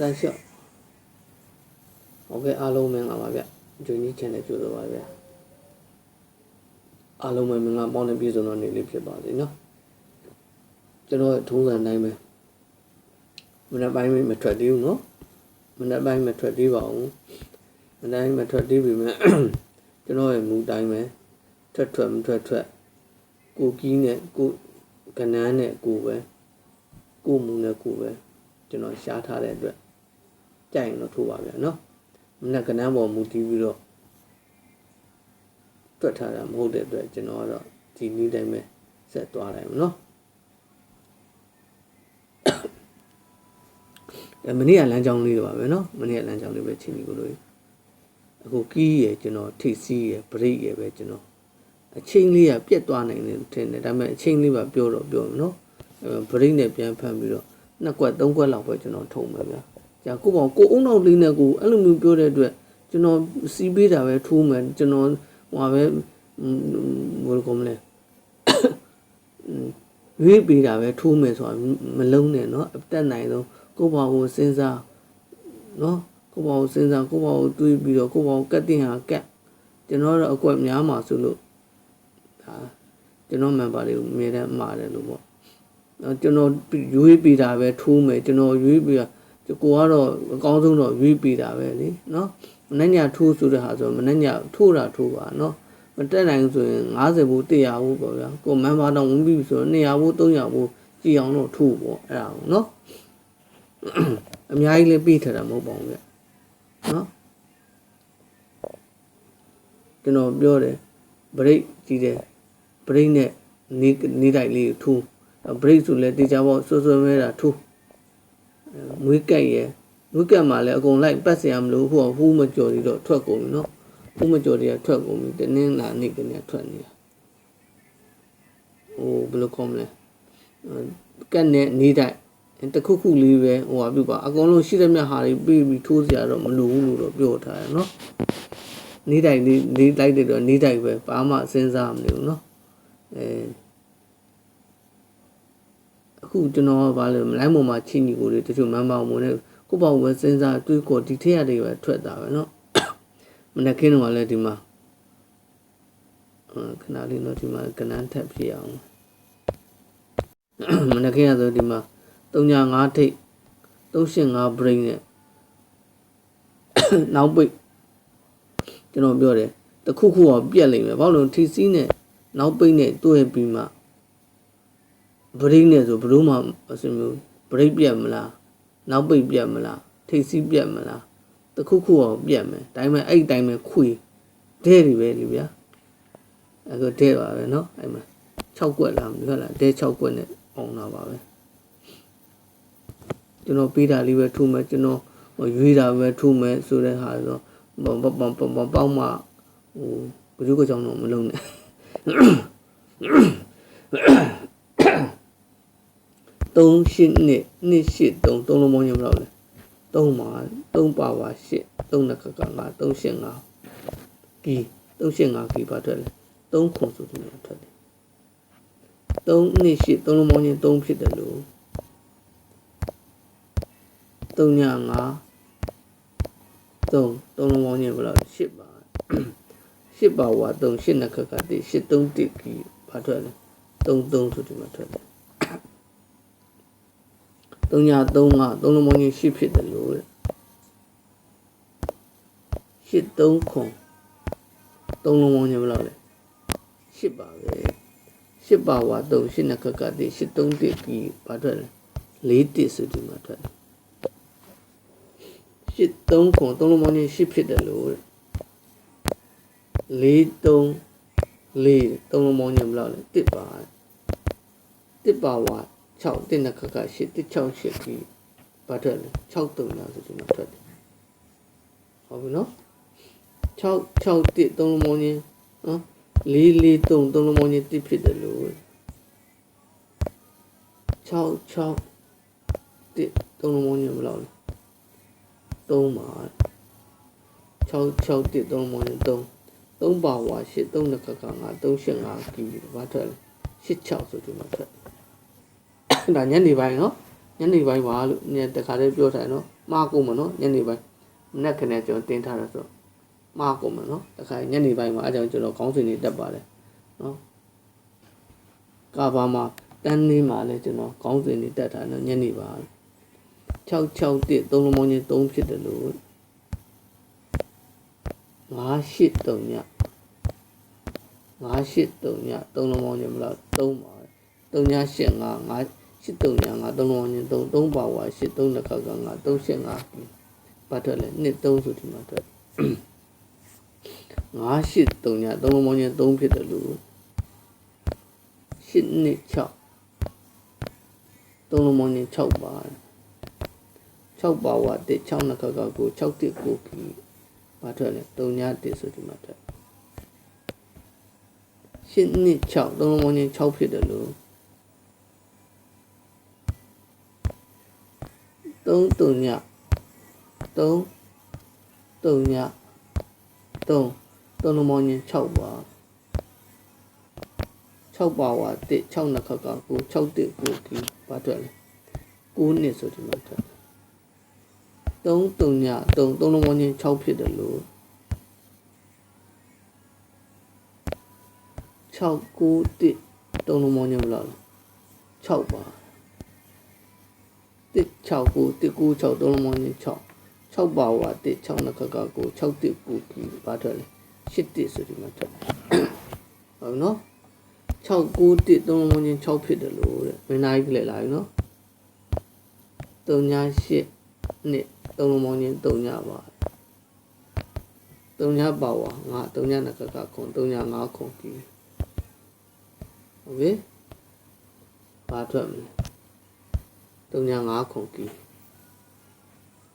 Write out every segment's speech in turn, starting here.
တန်းလျှော့ဟုတ်ကဲ့အားလုံးမင်္ဂလာပါဗျဂျွန်ကြီး channel ကြိုဆိုပါဗျအားလုံးပဲမင်္ဂလာပေါင်းတဲ့ပြည်စုံတော်နေ့လေးဖြစ်ပါစေနော်ကျွန်တော်ထုံးစံတိုင်းပဲမနေ့ပိုင်းမထွက်သေးဘူးနော်မနေ့ပိုင်းမထွက်သေးပါဘူးမနေ့ပိုင်းမထွက်သေးပြီမဲ့ကျွန်တော်ရဲ့မူတိုင်းပဲထွက်ထွက်မထွက်ထွက်ကိုကီးနဲ့ကိုကနန်းနဲ့ကိုပဲကိုမူနဲ့ကိုပဲ ကျွန်တော်ရှားထားတဲ့အတွက်ကြိုက်ရင်တော့ထိုးပါဗျာနော်မနေ့ကနန်းပေါ်မူတည်ပြီးတော့တွက်ထားတာမဟုတ်တဲ့အတွက်ကျွန်တော်ကတော့ဒီနည်းတိုင်းပဲဆက်သွားလိုက်မယ်နော်အဲမနေ့ကလမ်းကြောင်းလေးတော့ပါပဲနော်မနေ့ကလမ်းကြောင်းလေးပဲချင်းပြီးကိုလို့အခုကီးရယ်ကျွန်တော်ထိတ်စီးရယ်ဘရိတ်ရယ်ပဲကျွန်တော်အချင်းလေးကပြက်သွားနိုင်တယ်ထင်တယ်ဒါပေမဲ့အချင်းလေးပါပြောတော့ပြောမယ်နော်အဲဘရိတ်နဲ့ပြန်ဖမ်းပြီးတော့ နှစ်ကွက်သုံးကွက်လောက်ပဲကျွန်တော်ထုံမယ်ဗျာကြာကိုပေါ့ကိုအုံနောက်လေးနဲ့ကိုအဲ့လိုမျိုးပြောတဲ့အတွက်ကျွန်တော်စီးပေးတာပဲထိုးမယ်ကျွန်တော်ဟိုပဲဘယ်လိုကောမလဲရွေးပေးတာပဲထိုးမယ်ဆိုတာမလုံးနဲ့เนาะအတက်နိုင်ဆုံးကိုပေါ့ကိုစဉ်းစားเนาะကိုပေါ့ကိုစဉ်းစားကိုပေါ့ကိုတွေးပြီးတော့ကိုပေါ့ကိုကတ်တင်ဟာကတ်ကျွန်တော်တော့အကွက်များမှာဆိုလို့ဒါကျွန်တော် member တွေကိုအမြဲတမ်းမှားတယ်လို့ပေါ့နော် ကျွန်တော်ရွေးပေးတာပဲထိုးမယ်ကျွန်တော်ရွေးပေးတာကိုကတော့အကောင်းဆုံးတော့ရွေးပေးတာပဲလေနော်မနှညထိုးဆိုတဲ့ဟာဆိုမနှညထိုးတာထိုးပါနော်မတက်နိုင်ဆိုရင်90ဘူး100ဘူးပေါ့ဗျာကိုမန်ဘာတော့ဝင်ပြီဆိုတော့200ဘူး300ဘူးကြည်အောင်တော့ထိုးပေါ့အဲ့ဒါကိုနော်အများကြီးလည်းပြီးထတာမဟုတ်ပါဘူးဗျနော်ကျွန်တော်ပြောတယ်ဘရိတ်ကြည့်တယ်ဘရိတ်နဲ့နေနေတိုက်လေးကိုထိုး ဘရိတ်ဆိုလဲတေချာပေါ့ဆွဆွမဲတာထိုးမွေးကက်ရယ်မွေးကက်မှာလည်းအကုန်လိုက်ပတ်စရာမလိုဟိုဟိုးမကြော်ပြီးတော့ထွက်ကုန်ပြီနော်ဟိုးမကြော်တွေကထွက်ကုန်ပြီတင်းင်းလာနေကနေထွက်နေတာဟိုဘယ်လိုကောမလဲကက်နဲ့နေတိုက်တခုခုလေးပဲဟိုဟာပြပါအကုန်လုံးရှိတဲ့မြတ်ဟာတွေပြီးပြီးထိုးစရာတော့မလိုဘူးလို့တော့ပြောထားတယ်နော်နေတိုက်နေနေတိုက်တယ်တော့နေတိုက်ပဲဘာမှစဉ်းစားမနေဘူးနော်အဲ အခုကျွန်တော်ကဘာလဲလိုင်းပေါ်မှာချင်းညီကိုတွေတချို့မမ်းပါမုံနဲ့ကိုပေါ့ပဲစဉ်းစားတွေးကိုဒီထက်ရတွေပဲထွက်တာပဲเนาะမနေ့ကင်းတော့လည်းဒီမှာခဏလေးတော့ဒီမှာကနန်းထက်ပြအောင်မနေ့ကင်းရဆိုဒီမှာ3.5ထိတ်3.5 brain နဲ့နောက်ပိတ်ကျွန်တော်ပြောတယ်တခုခုတော့ပြက်လိမ့်မယ်ဘာလို့လဲ TC နဲ့နောက်ပိတ်နဲ့တွဲပြီးမှ ဘရိတ်နဲ့ဆိုဘလို့မှအစမျိုးဘရိတ်ပြတ်မလားနောက်ပိတ်ပြတ်မလားထိတ်စီးပြတ်မလားတခုခုအောင်ပြတ်မယ်ဒါပေမဲ့အဲ့တိုင်းပဲခွေတဲ့တွေပဲဒီဗျာအဲ့ဒါတဲ့ပါပဲเนาะအဲ့မှာ6ကွက်လားမဟုတ်လားတဲ့6ကွက်နဲ့အောင်တာပါပဲကျွန်တော်ပေးတာလေးပဲထိုးမယ်ကျွန်တော်ရွေးတာပဲထိုးမယ်ဆိုတဲ့ဟာဆိုပေါပေါပေါပေါပေါင်းမှဟိုဘယ်သူကကြောင်တော့မလုံးနဲ့ 3ရှစ်နှစ်နှစ်ရှစ်3 3လုံးပေါင်းရမလို့လဲ3မှာ3ပါပါရှစ်3နှစ်ခက်က5 3ရှစ်5ကီ3ရှစ်5ကီပါထွက်လဲ3ခုဆိုဒီမှာထွက်တယ်3နှစ်ရှစ်3လုံးပေါင်းရင်3ဖြစ်တယ်လို့3ည5 3 3လုံးပေါင်းရင်ဘယ်လောက်10ပါ10ပါဝါ3 10နှစ်ခက်ကတည်း10 3တိကီဘာထွက်လဲ3 3ဆိုဒီမှာထွက်တယ် 3ည3က3လုံးပေါင်းရင်10ဖြစ်တယ်လို့တဲ့10 3ခွန်3လုံးပေါင်းရင်ဘယ်လောက်လဲ10ပါပဲ10ပါဝါ3 10နှစ်ခက်ကတည်း10 3တိကီဘာထွက်လဲ4တိဆိုဒီမှာထွက်တယ်ရှစ်သုံးခွန်သုံးလုံးပေါင်းချင်းရှစ်ဖြစ်တယ်လို့လေးသုံးလေးသုံးလုံးပေါင်းချင်းဘယ်လောက်လဲတစ်ပါတစ်ပါဝါ 6တစ်နှစ်ခါကရှစ်တစ်6ရှစ်ပြီးဘာထွက်လဲ6သုံးလားဆိုဒီမှာထွက်တယ်ဟုတ်ပြီနော်6 6တစ်သုံးလုံးပေါင်းချင်းနော်လေးလေးသုံးသုံးလုံးပေါင်းချင်းတစ်ဖြစ်တယ်လို့6 6တစ်သုံးလုံးပေါင်းချင်းဘယ်လောက်လဲ3ပါ6 6တစ်3မောင်း3 3ပါဝါ8 3နှစ်ခက်က5 3 8 5ကီဘာထွက်လဲ8 6ဆိုဒီမှာထွက် ဒါညနေပိုင်းနော်ညညနေပိုင်းပါလို့ညတခါတည်းပြောထားတယ်နော်မှားကုန်မနော်ညနေပိုင်းမနေ့ခနဲ့ကျွန်တော်တင်ထားတာဆိုတော့မှားကုန်မနော်တခါညနေပိုင်းမှာအဲကြောင့်ကျွန်တော်ခေါင်းစဉ်တွေတက်ပါတယ်နော်ကာဘာမှာတန်းလေးမှာလည်းကျွန်တော်ခေါင်းစဉ်တွေတက်ထားတယ်နော်ညနေပါ661သုံးလုံးပေါင်းချင်း3ဖြစ်တယ်လို့983ည983ညသုံးလုံးပေါင်းချင်းဘယ်လောက်3ပါ3ည85 5 83ည5သုံးလုံးပေါင်းချင်း3 3ပါဝါ8 3တစ်ခါက5 385ဘာထွက်လဲ2 3ဆိုဒီမှာထွက်9 8 3ညသုံးလုံးပေါင်းချင်း3ဖြစ်တယ်လို့8နှစ်6သုံးလုံးပေါင်းချင်း6ပါ6ပါဝါ1 6နှစ်ခါကကို6တစ်ကိုခီဘာထွက်လဲ3ည1ဆိုဒီမှာထွက်8နှစ်6သုံးလုံးပေါင်းချင်း6ဖြစ်တယ်လို့ 3 3ည3 3ည3 3လုံးပေါင်းချင်း6ပါ6ပါဝါ1 6နှစ်ခါကကို6တစ်ကိုခီဘာထွက်လဲ9နှစ်ဆိုဒီမှာထွက်3 3ည3 3လုံးပေါင်းချင်း6ဖြစ်တယ်လို့6 9 1 3လုံးပေါင်းချင်းဘယ်လောက်လဲ6ပါ 1 6 9 1 9 6 3လုံးပေါင်းချင်း6 6ပါဝါ1 6နှစ်ခါကကို6တစ်ကိုခီဘာထွက်လဲ8တစ်ဆိုဒီမှာထွက်ဟုတ်နော်6 9 1 3လုံးပေါင်းချင်း6ဖြစ်တယ်လို့တဲ့မင်းသားကြီးပြလိုက်လာပြီနော်3ည8နှစ်3လုံးပေါင်းချင်း3ညပါ3ညပါဝါငါ3ညနှစ်ခါကခွန်3ည5ခွန်ခီဟုတ်ပြီဘာထွက်မလဲ 3ည5ခွန်ခီ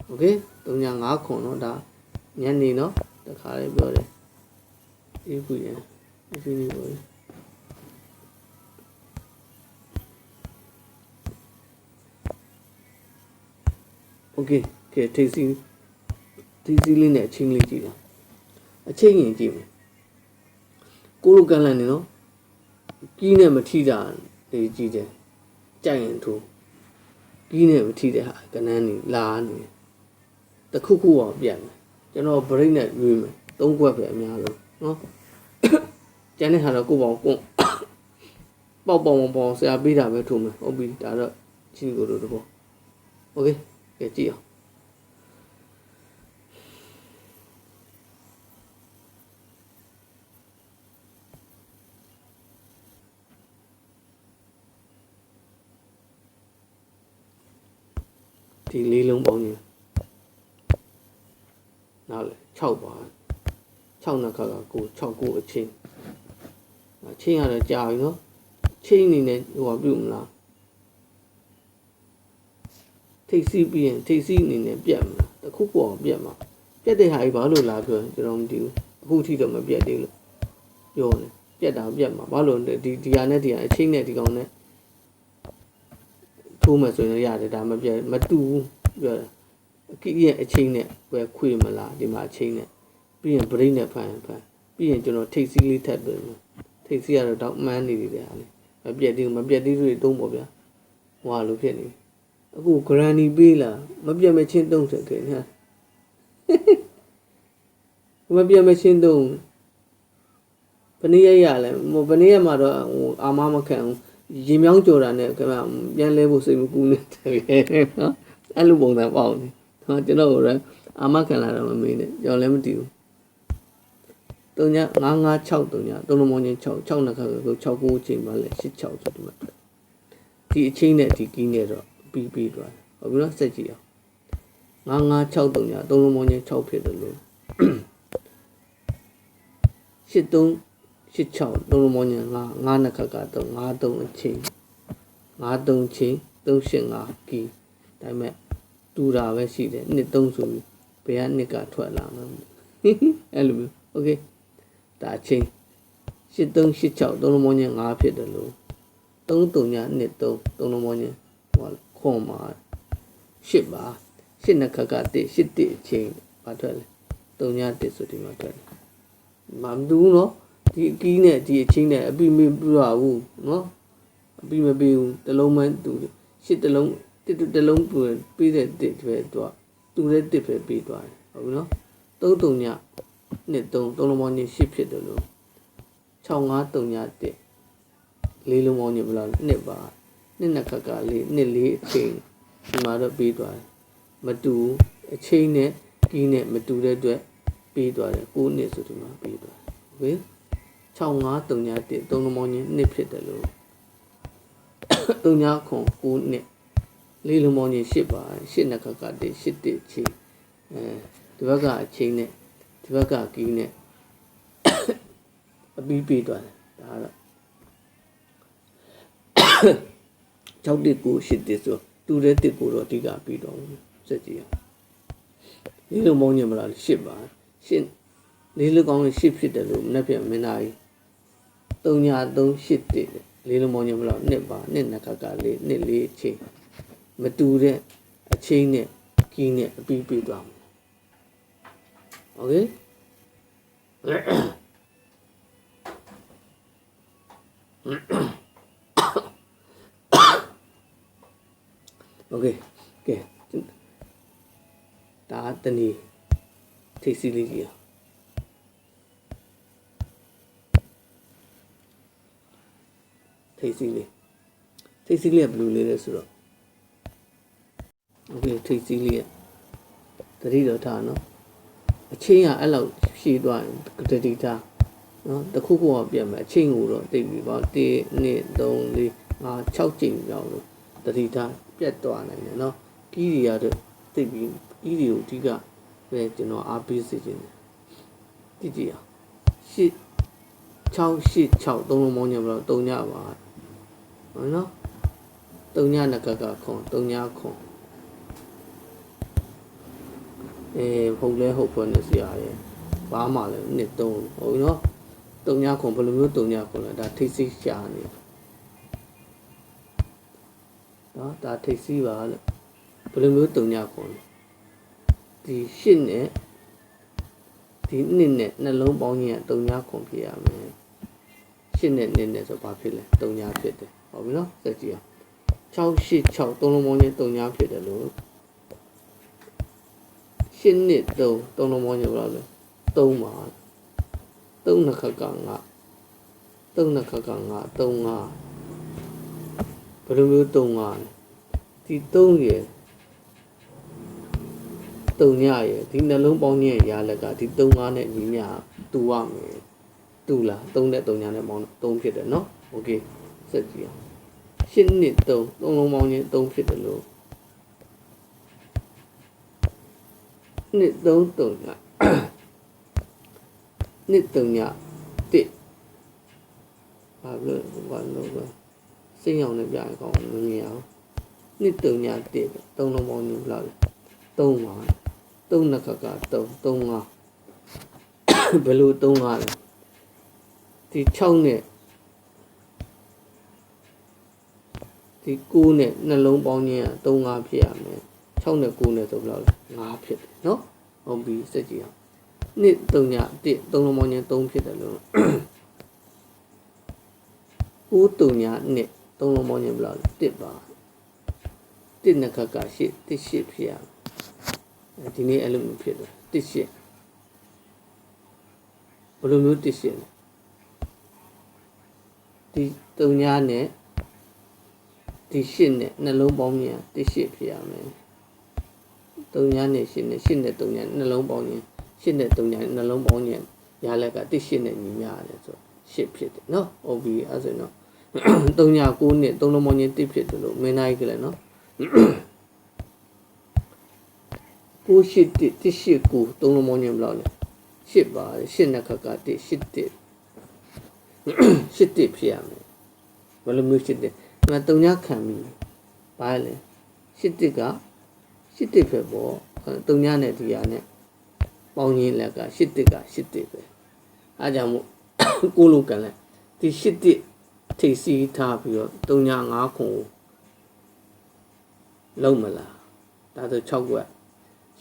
โอเค3ည5ခွန်เนาะဒါညနေเนาะတခါလေးပြောတယ်ဒီခုရဒီခုနေပေါ့โอเคကဲထိတ်စီထိတ်စီလေးနဲ့အချင်းလေးကြည့်တာအချင်းရင်ကြည့်မယ်ကိုလိုကန်လန်နေနော်ကြီးနဲ့မထိတာနေကြည့်တယ်ကြိုက်ရင်ထိုး ကြီးနဲ့မထိတဲ့ဟာကနန်းနေလာနေတခုခုအောင်ပြန်မယ်ကျွန်တော် break နဲ့ရွေးမယ်သုံးခွက်ပဲအများဆုံးနော်ကျန်တဲ့ဟာတော့ကိုပေါအောင်ကွန့်ပေါက်ပေါအောင်ပေါအောင်ဆရာပေးတာပဲထုံမယ်ဟုတ်ပြီဒါတော့ချင်းကိုတို့တော့ okay ကြည့်အောင် ဒီလေးလုံးပေါင်းရင်နောက်လေ6ပါ6နှစ်ခါကကို6ကိုအချင်းအချင်းရတော့ကြာပြီနော်ချင်းအနေနဲ့ဟိုပါပြုတ်မလားထိတ်စီးပြီးရင်ထိတ်စီးအနေနဲ့ပြတ်မလားတခုခုအောင်ပြတ်မှာပြတ်တဲ့ဟာကြီးဘာလို့လာပြောကျွန်တော်မသိဘူးအခုထိတော့မပြတ်သေးလို့ပြောတယ်ပြတ်တာပြတ်မှာဘာလို့ဒီဒီဟာနဲ့ဒီဟာအချင်းနဲ့ဒီကောင်နဲ့ ထိုးမယ်ဆိုရင်ရတယ်ဒါမပြတ်မတူဘူးပြောတယ်အကိရဲ့အချင်းနဲ့ပဲခွေမလားဒီမှာအချင်းနဲ့ပြီးရင် brain နဲ့ဖန်ဖန်ပြီးရင်ကျွန်တော်ထိတ်စီးလေးထပ်ပြီးထိတ်စီးကတော့တော့မှန်းနေတယ်ဟာလေမပြတ်သေးဘူးမပြတ်သေးတွေတုံးပေါ့ဗျာဟွာလို့ဖြစ်နေအခု granny ပေးလာမပြတ်မချင်းတုံးဆက်ခဲ့ညာမပြတ်မချင်းတုံးဘယ်နည်းရရလဲဟိုဘယ်နည်းရမှာတော့ဟိုအာမမခံဘူး ရင်မြောင်းကြော်တာနဲ့ခင်ဗျပြန်လဲဖို့စိတ်မကူးနဲ့တကယ်နော်အဲ့လိုပုံစံပေါ့နေနော်ကျွန်တော်ကအာမခံလာတော့မမေးနဲ့ကျွန်တော်လည်းမတည်ဘူးတုံညာ956တုံညာတုံးလုံးမချင်း6 6နှစ်ခါဆို6 9ချိန်ပါလဲ86ဆိုဒီမှာဒီအချင်းနဲ့ဒီကီးနဲ့တော့ပြီးပြီးသွားတယ်ဟုတ်ပြီနော်စက်ကြည့်အောင်956တုံညာတုံးလုံးမချင်း6ဖြစ်တယ်လို့83 86တုံးလုံးမချင်း9 9နှစ်ခါကတော့93အချင်း93ချင်း385ကီးဒါပေမဲ့တူတာပဲရှိတယ်နှစ်သုံးဆိုပြီးဘယ်ကနှစ်ကထွက်လာမှာအဲ့လိုမျိုးโอเคဒါချင်း8386သုံးလုံးမင်း5ဖြစ်တယ်လို့33ညနှစ်3သုံးလုံးမင်းဟောခွန်မှာ8ပါ8နှစ်ခက်က1 8တိအချင်းဘာထွက်လဲ3ည1ဆိုဒီမှာထွက်တယ်မမတူနော် ဒီအကီးနဲ့ဒီအချင်းနဲ့အပိမပြဘူးနော်အပိမပေးဘူးတလုံးမှတူရှစ်တလုံးတစ်တူတစ်လုံးပြီးတဲ့တစ်ပဲသူကတူတဲ့တစ်ပဲပြီးသွားတယ်ဟုတ်ပြီနော်သုံးတုံညနှစ်သုံးသုံးလုံးပေါင်းချင်းရှစ်ဖြစ်တယ်လို့65တုံညတစ်လေးလုံးပေါင်းချင်းဘယ်လောက်လဲနှစ်ပါနှစ်နှစ်ခက်ကလေးနှစ်လေးအချိန်ဒီမှာတော့ပြီးသွားတယ်မတူအချိန်နဲ့ကီးနဲ့မတူတဲ့အတွက်ပြီးသွားတယ်9နှစ်ဆိုဒီမှာပြီးသွားတယ်ဟုတ် ပြီ65တုံညတစ်သုံးလုံးပေါင်းချင်းနှစ်ဖြစ်တယ်လို့တုံညခွန်9နှစ်လေးလုံးပေါင်းချင်း8ပါ8နှစ်ခက်ကတည်း8တစ်ချိန်အဲဒီဘက်ကအချိန်နဲ့ဒီဘက်ကကီးနဲ့အပြီးပြီးသွားတယ်ဒါကတော့6တစ်ကို8တစ်ဆိုတူတဲ့တစ်ကိုတော့အဓိကပြီးတော့စက်ကြည့်အောင်လေးလုံးပေါင်းချင်းမလား8ပါ8လေးလုံးကောင်း8ဖြစ်တယ်လို့မနေ့ပြန်မင်းသားကြီး 3ည3 8တစ်လေးလုံးပေါင်းချင်းမလားနှစ်ပါနှစ်နှစ်ခက်ကလေးနှစ်လေးအချိန်မတူတဲ့အချိန်နဲ့ကီးနဲ့အပြီးပြီးသွားမယ်โอเค โอเคကဲဒါတနည်းထိတ်စီလေးကြီးอ่ะ ထိတ်စီးလေးထိတ်စီးလေးကဘယ်လိုလေးလဲဆိုတော့ okay ထိတ်စီးလေးကတတိတော်ထားနော်အချင်းကအဲ့လောက်ရှည်သွားရင်တတိထားနော်တခုခုကပြန်မယ်အချင်းကိုတော့တိတ်ပြီးပါ1 2 3 4 5 6ကြိမ်ကြောင်းလို့တတိထားပြတ်သွားနိုင်တယ်နော်ကီးတွေကတော့တိတ်ပြီးကီးတွေကိုအဓိကပဲကျွန်တော်အားပေးစေခြင်းတယ်ကြည့်ကြည့်အောင်6 6 6 3လုံးမောင်းကြမလို့တုံညပါ ဟုတ်နော်3ညနကကခွန်3ညခွန်အဲဟုတ်လဲဟုတ်ဖွယ်နေစရာရဲ့ဘာမှလည်းနှစ်သုံးဟုတ်နော်တုံညာခွန်ဘယ်လိုမျိုးတုံညာခွန်လဲဒါထိတ်ဆိရှာနေနော်ဒါထိတ်ဆိပါလို့ဘယ်လိုမျိုးတုံညာခွန်လဲဒီရှစ်နဲ့ဒီနှစ်နဲ့နှလုံးပေါင်းကြီးကတုံညာခွန်ဖြစ်ရမယ်ရှစ်နဲ့နှစ်နဲ့ဆိုဘာဖြစ်လဲတုံညာဖြစ်တယ် ဟုတ်ပြီနော်စက်ကြည့်အောင်6 8 6သုံးလုံးပေါင်းကြီးတုံညာဖြစ်တယ်လို့ရှစ်နှစ်3သုံးလုံးပေါင်းကြီးဘယ်လောက်လဲ3ပါ3နှစ်ခက်ကငါ3နှစ်ခက်ကငါ3ငါဘယ်လိုမျိုး3ငါလဲဒီ3ရယ်3ညရယ်ဒီနှလုံးပေါင်းညရဲ့ရာလက်ကဒီ3ငါနဲ့ညီမျှတူရမယ်တူလား3နဲ့3ညနဲ့ပေါင်း3ဖြစ်တယ်နော်โอเคစက်ကြည့်အောင် ရှင်းနှစ်3 3လုံးပေါင်းချင်း3ဖြစ်တယ်လို့နှစ်3 3ညနှစ်တုံညတစ်ဘာလို့ဘာလို့ပဲစိတ်အောင်နဲ့ပြရကောင်းမမြင်အောင်နှစ်တုံညတစ်သုံးလုံးပေါင်းယူလာတယ်သုံးပါသုံးနှစ်ခက်ကသုံးသုံးငါဘယ်လိုသုံးငါလဲဒီ6နဲ့ ဒီ9နဲ့နှလုံးပေါင်းခြင်းက3 5ဖြစ်ရမယ်6နဲ့9နဲ့ဆိုဘယ်လောက်လဲ5ဖြစ်တယ်နော်ဟုတ်ပြီစက်ကြည့်အောင်နှစ်3ည1 3လုံးပေါင်းချင်း3ဖြစ်တယ်လို့9 3ညနှစ်3လုံးပေါင်းချင်းဘယ်လောက်လဲ1ပါ1နှစ်ခက်က8 1 8ဖြစ်ရဒီနေ့အဲ့လိုမျိုးဖြစ်တယ်1 8ဘယ်လိုမျိုး1 8လဲဒီ3ညနဲ့ ဒီ8နဲ့နှလုံးပေါင်းချင်း1 8ဖြစ်ရမယ်3ညနဲ့8နဲ့8နဲ့3ညနှလုံးပေါင်းချင်းရှစ်နဲ့3ညနှလုံးပေါင်းညရလက်ကတစ်ရှစ်နဲ့ညီမျှရတယ်ဆိုရှစ်ဖြစ်တယ်နော်ဟုတ်ပြီအဲ့ဆိုရင်တော့3ည9နဲ့3လုံးပေါင်းညတစ်ဖြစ်တယ်လို့မင်းသားကြီးကလည်းနော်9ရှစ်တစ်တစ်ရှစ်9 3လုံးပေါင်းညဘယ်လောက်လဲရှစ်ပါရှစ်နဲ့ခက်ကတစ်ရှစ်တစ်ရှစ်တစ်ဖြစ်ရမယ်ဘယ်လိုမျိုးရှစ်တစ် ဒီမှာ3ညခံပြီဘာလဲရှစ်တစ်ကရှစ်တစ်ဖြစ်ပေါ့3ညနဲ့ဒီဟာနဲ့ပေါင်းရင်းလက်ကရှစ်တစ်ကရှစ်တစ်ပဲအားကြောင့်မို့ကိုလိုကန်လက်ဒီရှစ်တစ်ထိတ်စီးထားပြီးတော့3ည5ခုလုံးမလားဒါဆို6ကွက်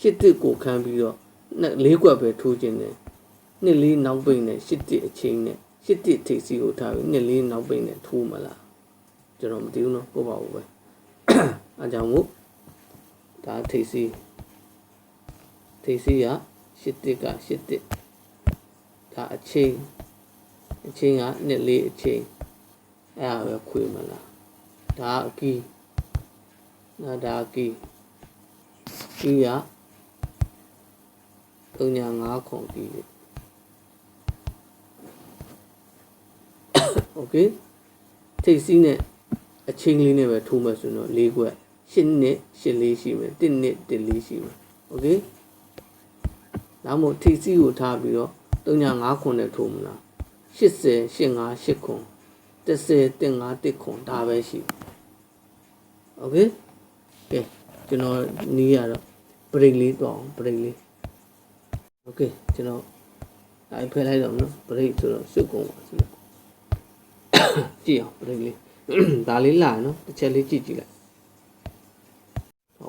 ရှစ်တစ်ကိုခံပြီးတော့၄ကွက်ပဲထိုးခြင်းနဲ့နှစ်လေးနောက်ပိတ်နဲ့ရှစ်တစ်အချင်းနဲ့ရှစ်တစ်ထိတ်စီးကိုထားပြီးနှစ်လေးနောက်ပိတ်နဲ့ထိုးမလား ကျွန်တော်မသိဘူးနော်ကိုပါဘူးပဲ အဲကြောင့်မို့ဒါထိပ်စီးထိပ်စီးကရှစ်တစ်ကရှစ်တစ်ဒါအချင်းအချင်းကနှစ်လေးအချင်းအဲ့ဒါပဲခွေမလားဒါအကီးနော်ဒါအကီးကီးက305ခုကီးပဲ โอเคထိပ်စီးနဲ့ အချင်းလေးနဲ့ပဲထိုးမယ်ဆိုတော့၄ခွက်၈နှစ်၈လေးရှိမယ်၁နှစ်၁လေးရှိမယ်โอเคဒါမှမဟုတ်ထိပ်စီးကိုထားပြီးတော့305ခွန်နဲ့ထိုးမလား80 85 8ခွန်30 35 1ခွန်ဒါပဲရှိโอเคကဲကျွန်တော်နီးရတော့ break လေးတော့အောင် break လေးโอเคကျွန်တော်အဲ့ဖယ်လိုက်တော့မနော် break ဆိုတော့စုပ်ကုန်ပါစီကြည့်အောင် break လေး ဒါလေးလာနော်တစ်ချက်လေးကြည့်ကြည့်လိုက်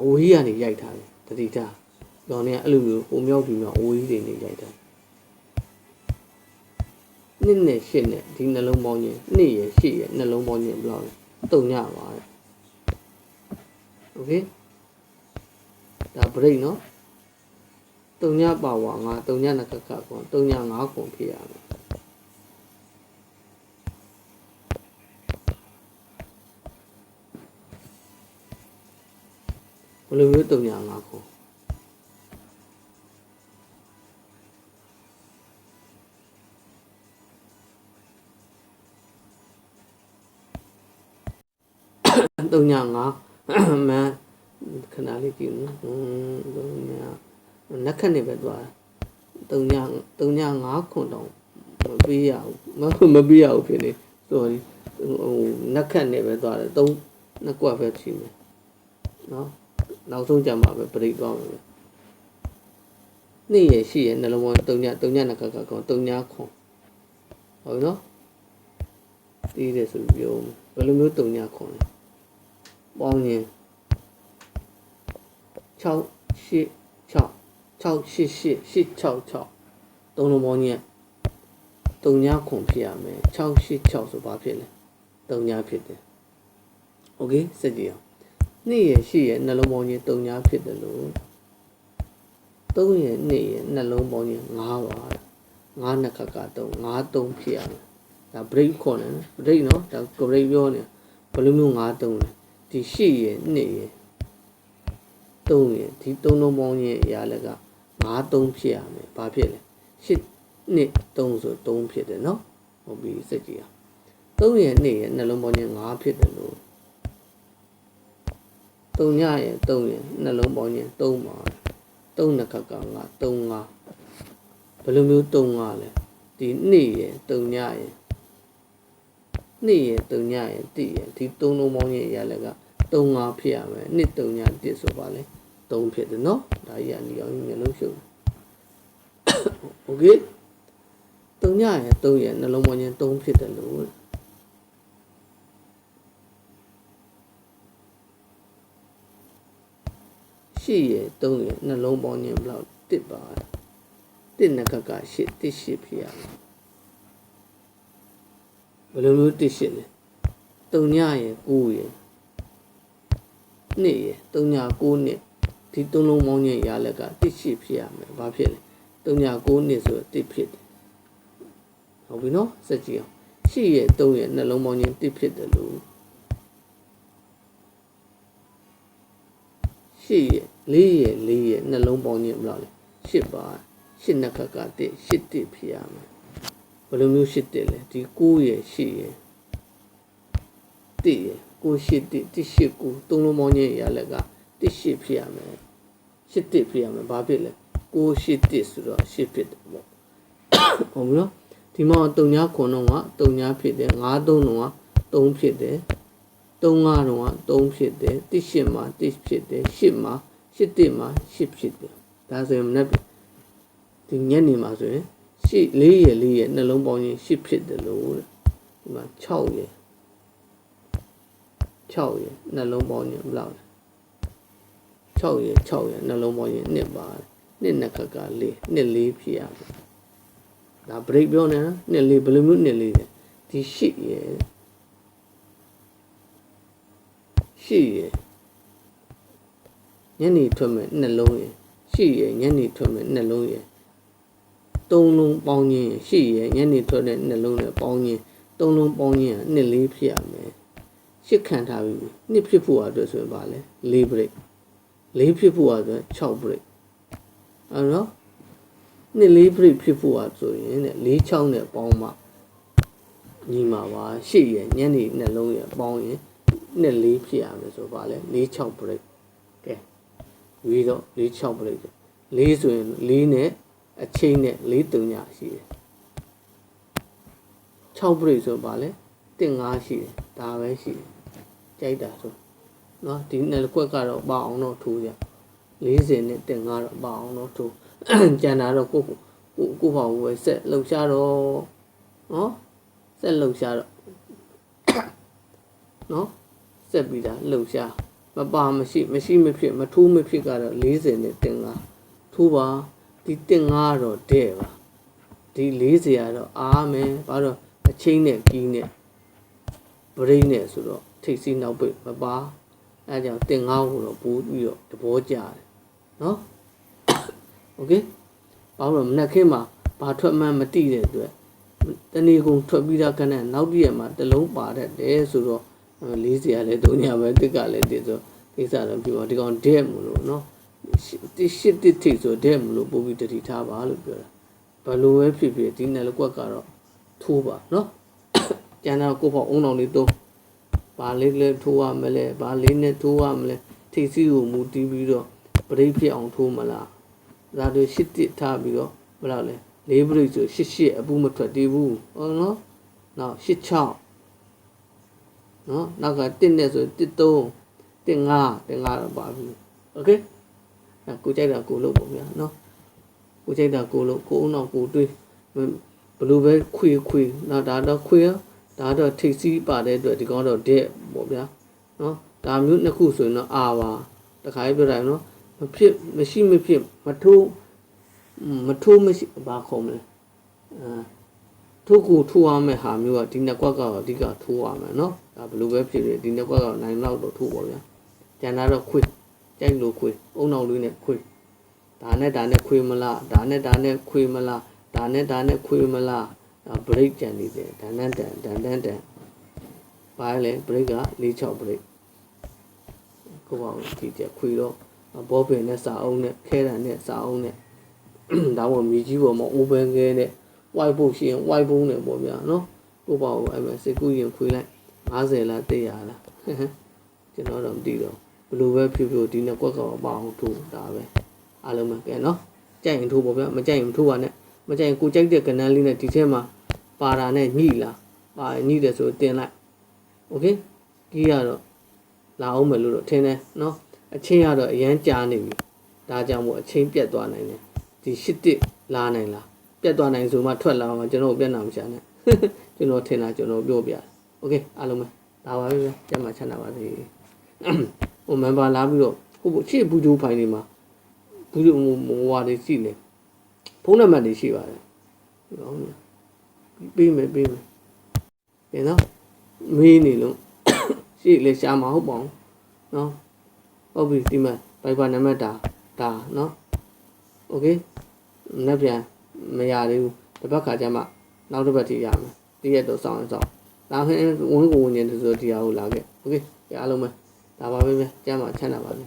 အိုးကြီးကနေရိုက်ထားတယ်တတိထားတော့ねအဲ့လိုမျိုးဟိုမြောက်ဒီမြောက်အိုးကြီးတွေနေရိုက်ထားနှစ်နဲ့ရှစ်နဲ့ဒီနှလုံးပေါင်းချင်းနှစ်ရယ်ရှစ်ရယ်နှလုံးပေါင်းချင်းဘယ်လောက်လဲတုံညပါတဲ့โอเคဒါ break နော်တုံညပါဝါငါတုံညနကကကွန်တုံညငါးခွန်ဖြစ်ရမယ် ဘယ်လိုမျိုးတုံညငါးခွန်တုံညငါးမန်ခဏလေးကြည့်နော်ဟွန်းတုံညနက်ခက်နေပဲသွားတုံညတုံညငါးခွန်တောင်မပေးရဘူးမမပေးရဘူးဖြစ်နေ sorry ဟိုနက်ခက်နေပဲသွားတယ်သုံးနှစ်ကွက်ပဲရှိမယ်နော် နောက်ဆုံးကြမှာပဲပြိတ်သွားမှာပဲနေ့ရရှိရနှလုံးပေါင်းတုံညတုံညနက်ကကကောင်တုံညခွန်ဟုတ်နော်တီးတယ်ဆိုပြီးပြောဘယ်လိုမျိုးတုံညခွန်လဲပေါင်းရင်6 8 6 6 8 8 8 6 6သုံးလုံးပေါင်းကြီးတုံညခွန်ဖြစ်ရမယ်6 8 6ဆိုဘာဖြစ်လဲတုံညဖြစ်တယ်โอเคစက်ကြည့်အောင် နေ့ရရှိရနှလုံးပေါင်းကြီးတုံညဖြစ်တယ်လို့သုံးရနေ့ရနှလုံးပေါင်းကြီး9ပါ9နှစ်ခါကတော့9 3ဖြစ်ရမယ်ဒါ break ခေါ်တယ်နော် break နော်ဒါ break ပြောနေဘယ်လိုမျိုး9 3လဲဒီရှိရနှစ်ရ3ရဒီ3လုံးပေါင်းရဲ့အရာလည်းက9 3ဖြစ်ရမယ်ဘာဖြစ်လဲ8နှစ်3ဆို3ဖြစ်တယ်နော်ဟုတ်ပြီစက်ကြည့်အောင်3ရနှစ်ရနှလုံးပေါင်းရဲ့9ဖြစ်တယ်လို့ တုံညရဲ့တုံရဲ့နှလုံးပေါင်းရင်တုံပါတုံနှစ်ခါကငါတုံငါဘယ်လိုမျိုးတုံငါလဲဒီနေ့ရဲ့တုံညရဲ့နေ့ရဲ့တုံညရဲ့တိရဲ့ဒီတုံလုံးပေါင်းရင်ရလကတုံငါဖြစ်ရမယ်နေ့တုံညတိဆိုပါလေတုံဖြစ်တယ်နော်ဒါကြီးကနေအောင်မျိုးလုံးရှုပ် Okay တုံညရဲ့တုံရဲ့နှလုံးပေါင်းရင်တုံဖြစ်တယ်လို့ ရှိရဲ့3ရဲ့နှလုံးပေါင်းချင်းဘယ်လောက်တစ်ပါတစ်နှစ်ခက်က8တစ်8ဖြစ်ရမယ်ဘယ်လိုမျိုးတစ်8လဲ3ညရဲ့9ရဲ့နှစ်ရယ်3ည9နှစ်ဒီသုံးလုံးပေါင်းချင်းရလက်ကတစ်ရှိဖြစ်ရမယ်ဘာဖြစ်လဲ3ည9နှစ်ဆိုတစ်ဖြစ်တယ်ဟုတ်ပြီနော်စက်ကြည့်အောင်ရှိရယ်3ရယ်နှလုံးပေါင်းချင်းတစ်ဖြစ်တယ်လို့ရှိရယ် 4ရယ်4ရယ်နှလုံးပေါင်းချင်းဘယ်လောက်လဲ8ပါ8နှစ်ခက်ကတစ်8တစ်ဖြစ်ရမယ်ဘယ်လိုမျိုး8တစ်လဲဒီ9ရယ်8ရယ်တစ်ရယ်ကိုရှိတစ်တစ်ရှိကိုသုံးလုံးပေါင်းချင်းရလက်ကတစ်ရှိဖြစ်ရမယ်ရှစ်တစ်ဖြစ်ရမယ်ဘာဖြစ်လဲကိုရှိတစ်ဆိုတော့ရှစ်ဖြစ်တယ်ပေါ့ဟုတ်ပြီနော်ဒီမှာတုံညာခွန်တော့ကတုံညာဖြစ်တယ်ငါးသုံးတော့ကသုံးဖြစ်တယ်သုံးငါးတော့ကသုံးဖြစ်တယ်တစ်ရှစ်မှာတစ်ဖြစ်တယ်ရှစ်မှာ ရှစ်တစ်မှာရှစ်ဖြစ်တယ်ဒါဆိုရင်မနေ့ဒီညနေမှာဆိုရင်ရှစ်လေးရလေးရနှလုံးပေါင်းရင်ရှစ်ဖြစ်တယ်လို့တဲ့ဒီမှာ6ရယ်6ရယ်နှလုံးပေါင်းရင်ဘယ်လောက်လဲ6ရယ်6ရယ်နှလုံးပေါင်းရင်နှစ်ပါတယ်နှစ်နှစ်ခက်ကလေးနှစ်လေးဖြစ်ရမယ်ဒါ break ပြောနေနော်နှစ်လေးဘယ်လိုမျိုးနှစ်လေးလဲဒီ8ရယ်8ရယ် နေထွက်မဲ့နှလုံးရယ်ရှိရယ်ညနေထွက်မဲ့နှလုံးရယ်သုံးလုံးပေါင်းခြင်းရှိရယ်ညနေထွက်တဲ့နှလုံးနဲ့ပေါင်းခြင်းသုံးလုံးပေါင်းခြင်းကနှစ်လေးဖြစ်ရမယ်ရှစ်ခံထားပြီနှစ်ဖြစ်ဖို့အတွက်ဆိုရင်ပါလေ၄ break ၄ဖြစ်ဖို့အတွက်6 break အဲ့တော့နှစ်၄ break ဖြစ်ဖို့အတွက်ဆိုရင်တဲ့၄6နဲ့ပေါင်းမှညီမှာပါရှစ်ရယ်ညနေနှလုံးရယ်ပေါင်းရင်နှစ်၄ဖြစ်ရမယ်ဆိုပါလေ၄6 break ကဲ ၄တော့၄6ပလိတ်တယ်၄ဆိုရင်၄နဲ့အချိန်နဲ့၄တုံညာရှိတယ်6ပလိတ်ဆိုပါလေတင်5ရှိတယ်ဒါပဲရှိတယ်ကြိုက်တာဆိုနော်ဒီနယ်ကွက်ကတော့ပအောင်တော့ထိုးကြ40နဲ့တင်5တော့ပအောင်တော့ထိုးကြံတာတော့ကိုကိုကိုကိုဟောင်းဝယ်ဆက်လှုပ်ရှားတော့နော်ဆက်လှုပ်ရှားတော့နော်ဆက်ပြီးတာလှုပ်ရှား မပါမရှိမရှိမဖြစ်မထိုးမဖြစ်ကတော့40နဲ့တင်5ထိုးပါဒီတင်5ကတော့တဲ့ပါဒီ40ကတော့အားမယ်ဘာလို့အချင်းနဲ့ကီးနဲ့ဗရိတ်နဲ့ဆိုတော့ထိတ်စီးနောက်ပိတ်မပါအဲကြောင့်တင်ငါ့ကိုတော့ပိုးပြီးတော့တဘောကြတယ်နော်โอเคဘာလို့လဲမနက်ခင်းမှာဘာထွက်မှန်းမသိတဲ့အတွက်တဏီကုံထွက်ပြီးတော့ကနဲ့နောက်တည့်ရက်မှာတလုံးပါတတ်တယ်ဆိုတော့ 40ရလဲ3ညပဲတစ်ကလည်းတည်ဆိုကိစ္စတော့ပြောဒီကောင်ဒဲမလို့နော်တိရှိတိထိဆိုဒဲမလို့ပို့ပြီးတတိထားပါလို့ပြောတာဘလို့ပဲဖြစ်ဖြစ်ဒီနယ်ကွက်ကတော့ထိုးပါနော်ကျန်တော့ကိုယ့်ဘောအုံတော်လေးသုံးဘာလေးလဲထိုးရမလဲဘာလေးနဲ့ထိုးရမလဲထိပ်စီးကိုမူတီးပြီးတော့ပရိတ်ဖြစ်အောင်ထိုးမလားဒါတွေရှစ်တစ်ထားပြီးတော့ဘယ်လောက်လဲလေးပရိတ်ဆိုရှစ်ရှစ်အပူမထွက်သေးဘူးဟုတ်နော်နောက်ရှစ်ချောင်း နော်နောက်ကတစ်နဲ့ဆိုတစ်သုံးတစ်ငါးတစ်ငါးတော့ပါပြီโอเคအဲကိုကြိုက်တာကိုလုပ်ပေါ့ဗျာနော်ကိုကြိုက်တာကိုလုပ်ကိုအုံနောက်ကိုတွေးဘလူပဲခွေခွေနော်ဒါတော့ခွေရဒါတော့ထိပ်စီးပါတဲ့အတွက်ဒီကောင်တော့တဲ့ပေါ့ဗျာနော်ဒါမျိုးနှစ်ခုဆိုရင်တော့အာပါတခါကြီးပြောတာနော်မဖြစ်မရှိမဖြစ်မထိုးမထိုးမရှိဘာခေါ်မလဲအာ ထိုးကိုထိုးရမယ့်ဟာမျိုးကဒီနှစ်ကွက်ကတော့အဓိကထိုးရမယ်နော်ဒါဘယ်လိုပဲဖြစ်ဖြစ်ဒီနှစ်ကွက်ကတော့နိုင်လောက်တော့ထိုးပါဗျာကျန်တာတော့ခွေကြိုက်လို့ခွေအုံနောက်လေးနဲ့ခွေဒါနဲ့ဒါနဲ့ခွေမလားဒါနဲ့ဒါနဲ့ခွေမလားဒါနဲ့ဒါနဲ့ခွေမလားဒါ break ကြံနေတယ်ဒန်ဒန်တန်ဒန်ဒန်တန်ပါလေ break က46 break ကိုပေါ့ဒီချက်ခွေတော့ဘောပင်နဲ့စာအုပ်နဲ့ခဲတံနဲ့စာအုပ်နဲ့ဒါမှမြေကြီးပေါ်မှာ open ခဲနဲ့ white book ရှိရင် white book နဲ့ပေါ့ဗျာနော်ကိုပေါ့အဲ့မှာစိတ်ကူးရင်ခွေလိုက်50လား100လားကျွန်တော်တော့မသိတော့ဘယ်လိုပဲဖြစ်ဖြစ်ဒီနှစ်ကွက်ကတော့မအောင်ထိုးဒါပဲအားလုံးပဲကဲနော်ကြိုက်ရင်ထိုးပေါ့ဗျာမကြိုက်ရင်မထိုးပါနဲ့မကြိုက်ရင်ကိုကြိုက်တဲ့ကဏ္ဍလေးနဲ့ဒီထဲမှာပါတာနဲ့ညှိလားပါညှိတယ်ဆိုတင်လိုက်โอเคကြီးရတော့လာအောင်မယ်လို့တော့ထင်တယ်နော်အချင်းကတော့အရန်ကြာနေပြီဒါကြောင့်မို့အချင်းပြတ်သွားနိုင်တယ်ဒီရှစ်တစ်လာနိုင်လား ပြတ်သွားနိုင်ဆိုမှထွက်လာမှာကျွန်တော်ပြတ်နာမချာနဲ့ကျွန်တော်ထင်တာကျွန်တော်ပြောပြโอเคအားလုံးပဲဒါပါပဲဗျာကျမ်းမှာချမ်းသာပါစေဟိုမန်ပါလာပြီးတော့ဟိုရှေ့ဘူးဂျိုးဖိုင်တွေမှာဘူးဂျိုးဟိုဟွာတွေရှိနေဖုန်းနံပါတ်တွေရှိပါတယ်ဟုတ်လားပေးမယ်ပေးမယ်ကဲနော်မေးနေလို့ရှေ့လေရှားမှာဟုတ်ပါအောင်နော်ဟုတ်ပြီဒီမှာဘိုက်ဘာနံပါတ်ဒါဒါနော်โอเคနောက်ပြန် မရသေးဘူးတစ်ပတ်ခါကျမှနောက်တစ်ပတ်ထိရမယ်တည့်ရက်တော့စောင်းအောင်ဒါခင်းဝင်းကိုဝင်နေတယ်ဆိုတော့ဒီဟာကိုလာခဲ့โอเคအားလုံးပဲဒါပါပဲပဲကျမ်းမှာချမ်းသာပါစေ